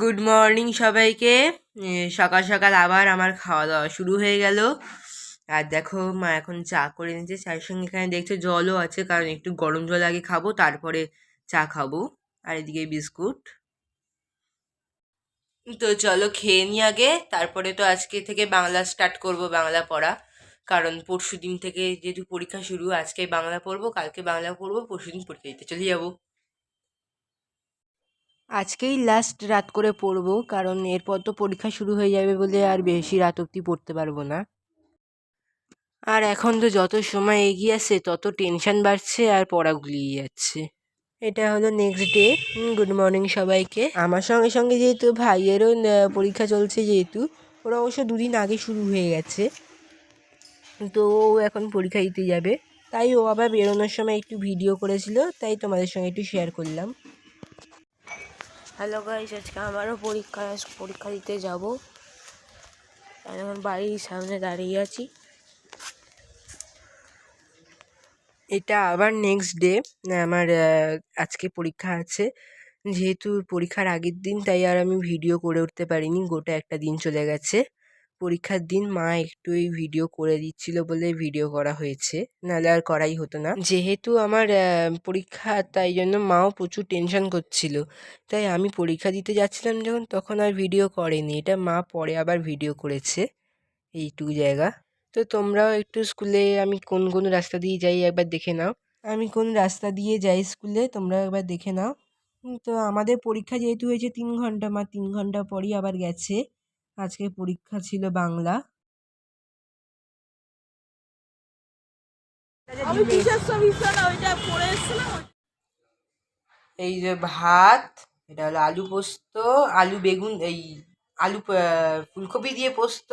Good morning সবাইকে। সকাল সকাল আবার আমার খাওয়া দাওয়া শুরু হয়ে গেল। আর দেখো, মা এখন চা করে নিচ্ছে চায়ের সঙ্গে এখানে দেখছ জলও আছে, কারণ একটু গরম জল আগে খাব, তারপরে চা খাব। আর এদিকে বিস্কুট। তো চলো খেয়ে নি আগে। তারপরে তো আজকে থেকে বাংলা স্টার্ট করব, বাংলা পড়া। কারণ পরশু দিন থেকে যেহেতু পরীক্ষা শুরু, আজকে বাংলা পড়ব, কালকে বাংলা পড়ব পরশু দিন পরীক্ষা দিতে চলে যাব। আজকেই লাস্ট রাত করে পড়ব, কারণ এরপর তো পরীক্ষা শুরু হয়ে যাবে বলে আর বেশি রাত অবধি পড়তে পারব না। আর এখন তো যত সময় এগিয়ে আসছে তত টেনশন বাড়ছে আর পড়া গুলিয়ে যাচ্ছে। এটা হলো নেক্সট ডে গুড মর্নিং সবাইকে। আমার সঙ্গে সঙ্গে যেহেতু ভাইয়েরও পরীক্ষা চলছে যেহেতু, ওরা অবশ্য দুদিন আগে শুরু হয়ে গেছে। তো ও এখন পরীক্ষা দিতে যাবে। তাই ও আবার বেরোনোর সময় একটু ভিডিও করেছিল, তাই তোমাদের সঙ্গে একটু শেয়ার করলাম। হ্যালো গাইস আজকে আমারও পরীক্ষা পরীক্ষা দিতে যাব। আমি এখন বাড়ির সামনে দাঁড়িয়ে আছি। এটা আবার নেক্সট ডে আমার আজকে পরীক্ষা আছে। যেহেতু পরীক্ষার আগের দিন, তাই আর আমি ভিডিও করে উঠতে পারিনি, গোটা একটা দিন চলে গেছে। পরীক্ষার দিন মা একটু এই ভিডিও করে দিচ্ছিল বলে ভিডিও করা হয়েছে। নাহলে আর করাই হতো না। যেহেতু আমার পরীক্ষা, তাই জন্য মাও প্রচুর টেনশন করছিল। তাই আমি পরীক্ষা দিতে যাচ্ছিলাম যখন, তখন আর ভিডিও করেনি। এটা মা পরে আবার ভিডিও করেছে। এইটুকু জায়গা। তো তোমরাও একটু স্কুলে আমি কোন কোন রাস্তা দিয়ে যাই একবার দেখে নাও। আমি কোন রাস্তা দিয়ে যাই স্কুলে তোমরা একবার দেখে নাও। তো আমাদের পরীক্ষা যেহেতু হয়েছে তিন ঘণ্টা, মা তিন ঘণ্টা পরই আবার গেছে। আজকে পরীক্ষা ছিল বাংলা। এই যে ভাত এটা হলো আলু পোস্ত আলু বেগুন এই আলু ফুলকপি দিয়ে পোস্ত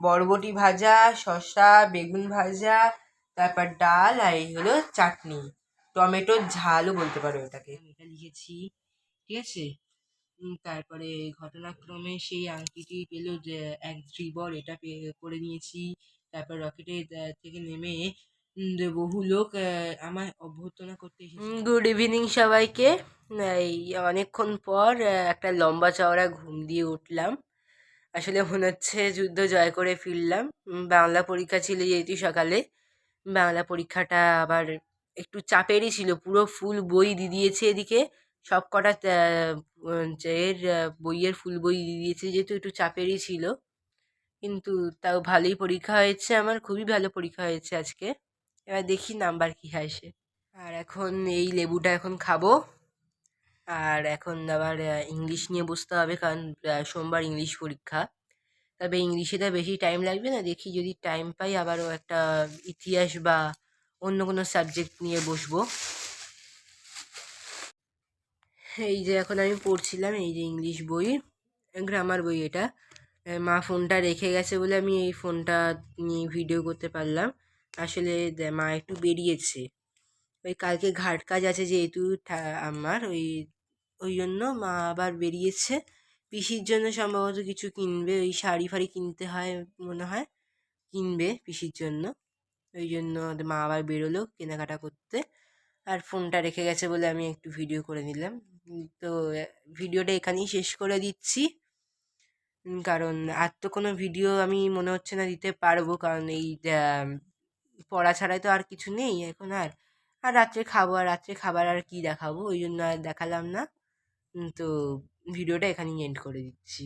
বরবটি ভাজা শসা বেগুন ভাজা তারপর ডাল আর এই হলো চাটনি। টমেটোর ঝালও বলতে পারো এটাকে। এটা লিখেছি ঠিক আছে? তারপরে ঘটনাক্রমে সেই আংটিটি পেল যে এক ধীবর এটা করে নিয়েছি। তারপর রকেটে থেকে নেমে বহু লোক আমায় অভ্যর্থনা করতে গুড ইভিনিং সবাইকে। এই অনেকক্ষণ পর একটা লম্বা চওড়া ঘুম দিয়ে উঠলাম। আসলে মনে হচ্ছে যুদ্ধ জয় করে ফিরলাম। বাংলা পরীক্ষা ছিল যেহেতু সকালে বাংলা পরীক্ষাটা আবার একটু চাপেরই ছিল। পুরো ফুল বই দিয়ে দিয়েছে এদিকে। সব কটা এর বইয়ের ফুল বই দিয়ে দিয়েছে যেহেতু একটু চাপেরই ছিল। কিন্তু তাও ভালোই পরীক্ষা হয়েছে আমার, খুবই ভালো পরীক্ষা হয়েছে আজকে। এবার দেখি নাম্বার কি আসে আর এখন এই লেবুটা এখন খাব। আর এখন আবার ইংলিশ নিয়ে বসতে হবে কারণ সোমবার ইংলিশ পরীক্ষা। তবে ইংলিশে ইংলিশেটা বেশি টাইম লাগবে না, দেখি যদি টাইম পাই আবারও একটা ইতিহাস বা অন্য কোনো সাবজেক্ট নিয়ে বসবো। এই যে এখন আমি পড়ছিলাম এই যে ইংলিশ বই, গ্রামার বই এটা। মা ফোনটা রেখে গেছে বলে আমি এই ফোনটা নিয়ে ভিডিও করতে পারলাম। আসলে মা একটু বেরিয়েছে। ওই কালকে ঘাট কাজ আছে যেহেতু আমার ওই ওই জন্য মা আবার বেরিয়েছে। পিসির জন্য সম্ভবত কিছু কিনবে, ওই শাড়ি ফাড়ি কিনতে হয় মনে হয়, কিনবে পিসির জন্য। ওই জন্য মা আবার বেরোলো কেনাকাটা করতে। আর ফোনটা রেখে গেছে বলে আমি একটু ভিডিও করে নিলাম। তো ভিডিওটা এখানেই শেষ করে দিচ্ছি। কারণ আর তো কোনো ভিডিও আমি মনে হচ্ছে না দিতে পারব। কারণ এই পড়া ছাড়াই তো আর কিছু নেই এখন আর। আর রাত্রে খাব আর রাত্রে খাবার আর কি দেখাবো? ওই জন্য আর দেখালাম না। তো, ভিডিওটা এখানেই এন্ড করে দিচ্ছি।